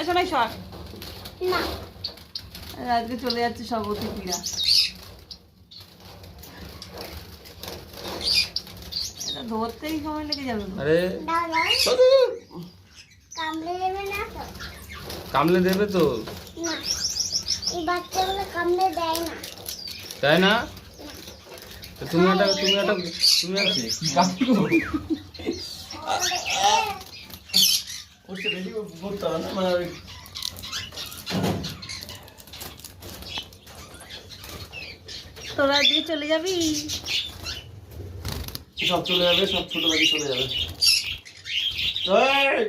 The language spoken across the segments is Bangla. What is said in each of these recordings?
এসো নাই সর না। আজকে চলে যাচ্ছে সব অতিথিরা এটা ধরতেই সময় লেগে যাবে। আরে। কামড়ে দেবে না তো? কামলে দেবে তো। না। এই বাচ্চাগুলো কামড়ে দেয় না। তাই না? তুমি একটা তুমি একটা তুমি আছে কি কাজ করো ওটা বেশি করতে হবে না মানে ওই তোরা দিয়ে চলে যাবি সব চলে যাবে সব ছোট বাড়ি চলে যাবে এই!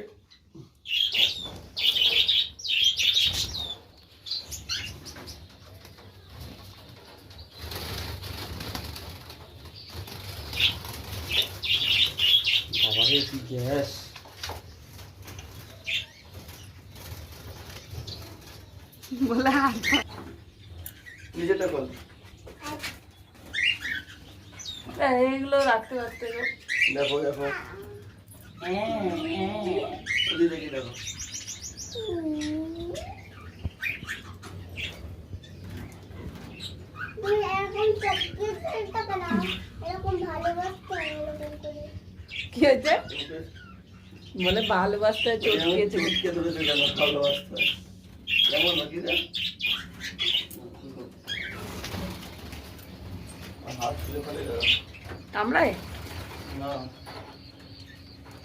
বাবারে কি গ্যাস বলে নিজেটা বল। এইগুলো রাখতে রাখতে দেখো দেখো। কি হয়েছে? বলে ভালোবাসতে চটকেছে চটকে ধরেছে কেন ভালোবাসতে কেমন হাত ফেলে কামড়ায়? না।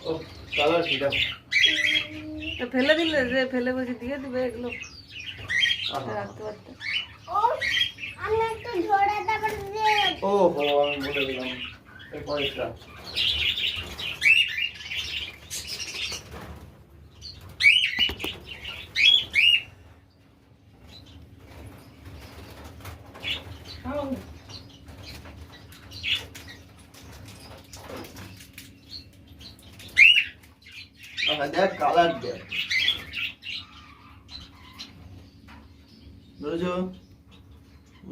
ও কালার তো ফেলে দিলে যে ফেলে বসে দিয়ে দিবে এগুলো। রাখতে পারতে। ও আমি বলে দিলাম। এই পয়সা দেখ কালার দেখ বুঝেছ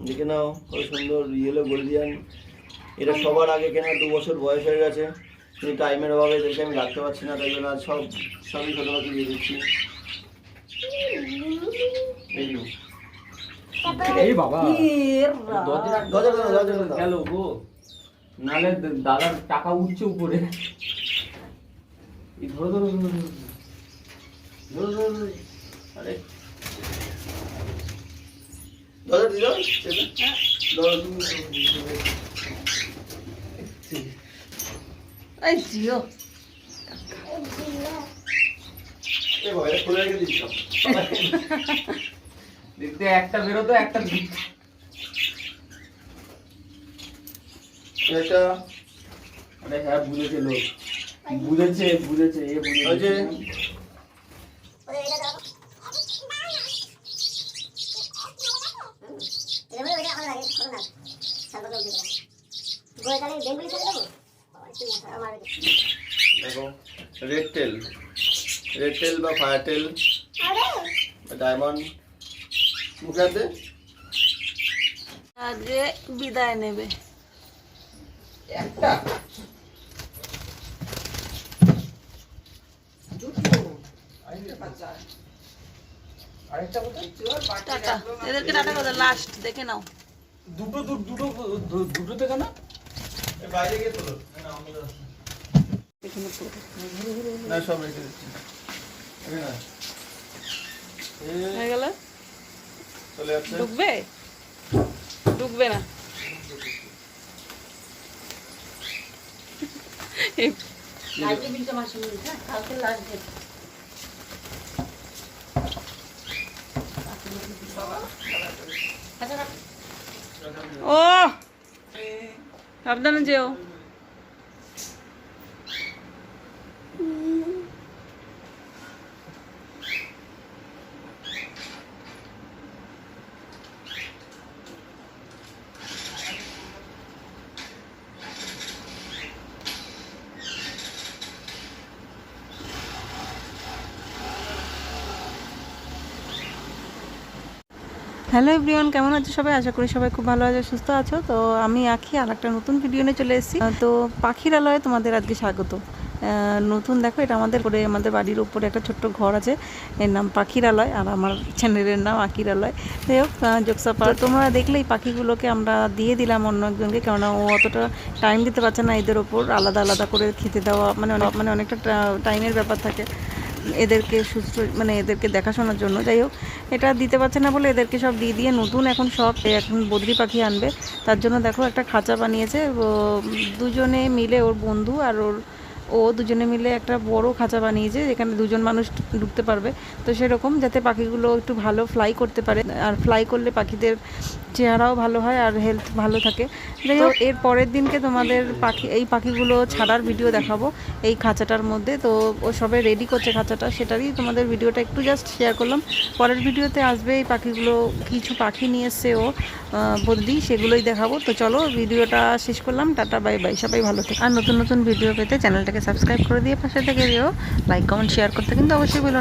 দেখে নাও কত সুন্দর ইয়েলো গোল্ডিয়ান এটা সবার আগে কেনা দু বছর বয়স হয়ে গেছে? কিন্তু টাইমের অভাবে দেখে আমি রাখতে পারছি না তাই জন্য সব সবই ছোটো পাখি দিয়ে দিচ্ছি। এই যে। এই বাবা দরজা দরজা খোলো, দরজা খোলো। গেল গো নালে দাদার টাকা উঠছে উপরে এই ধরো ধরো ধরো, ধরো। ধরো, ধরো, ধরো। আরে দরজা দিল দরজা তুমি এই জিও এ বাবা এটা খুলে রেখে দিচ্ছ দেখতে একটা বেরোতো একটা ঢুকতো। এটা? আরে হ্যাঁ বুঝেছে লোক। বুঝেছে বুঝেছে এ বুঝেছে। দেখো রেড টেল রেড টেল বা ফায়ার টেল ডায়মন্ড মুখে হাতে আজকে বিদায় নেবে। একটা? এদেরকে টাটা কথা লাস্ট দেখে নাও। দুটো দুটো দুটো থেকে না বাইরে গিয়ে তোলো। না সব রেখে দিচ্ছি। এখানে না। এ, হয়ে গেল? চলে যাচ্ছে। ঢুকবে? ঢুকবে না। এই- ও সাবধানে যেও। হ্যালো এভরিওয়ান, কেমন আছো সবাই? আশা করি সবাই খুব ভালো আছো, সুস্থ আছো। তো আমি আখি আর একটা নতুন ভিডিও নিয়ে চলে এসেছি। তো পাখির আলয়ে তোমাদের আজকে স্বাগত। নতুন, দেখো, এটা আমাদের করে আমাদের বাড়ির উপরে একটা ছোট্ট ঘর আছে। এর নাম পাখিরালয় আর আমার চ্যানেলের নাম আকিরালয় যাই হোক জোকসাপার তোমরা দেখলে এই পাখিগুলোকে আমরা দিয়ে দিলাম অন্য একজনকে, কেননা ও অতটা টাইম দিতে পারছে না এদের ওপর। আলাদা আলাদা করে খেতে দেওয়া মানে মানে অনেকটা টাইমের ব্যাপার থাকে। এদেরকে সুস্থ মানে এদেরকে দেখাশোনার জন্য। যাই হোক, এটা দিতে পারছে না বলে এদেরকে সব দিয়ে দিয়ে নতুন এখন সব এখন বদ্রি পাখি আনবে। তার জন্য দেখো একটা খাঁচা বানিয়েছে। দুজনে মিলে ওর বন্ধু আর ওর ও দুজনে মিলে একটা বড় খাঁচা বানিয়েছে, যেখানে দুজন মানুষ ঢুকতে পারবে। তো সেরকম, যাতে পাখিগুলো একটু ভালো ফ্লাই করতে পারে, আর ফ্লাই করলে পাখিদের চেহারাও ভালো হয় আর হেলথ ভালো থাকে। যাই হোক, এর পরের দিনকে তোমাদের পাখি, এই পাখিগুলো ছাড়ার ভিডিও দেখাবো এই খাঁচাটার মধ্যে। তো ও সবে রেডি করছে খাঁচাটা, সেটারই তোমাদের ভিডিওটা একটু জাস্ট শেয়ার করলাম। পরের ভিডিওতে আসবে এই পাখিগুলো, কিছু পাখি নিয়ে এসছে ও বদ্রি সেগুলোই দেখাবো। তো চলো ভিডিওটা শেষ করলাম, টাটা বাই বাই সবাই ভালো থাকে। আর নতুন নতুন ভিডিও পেতে সাবস্ক্রাইব করে দিয়ে পাশে থেকে দিও লাইক কমেন্ট শেয়ার করতে কিন্তু অবশ্যই বলো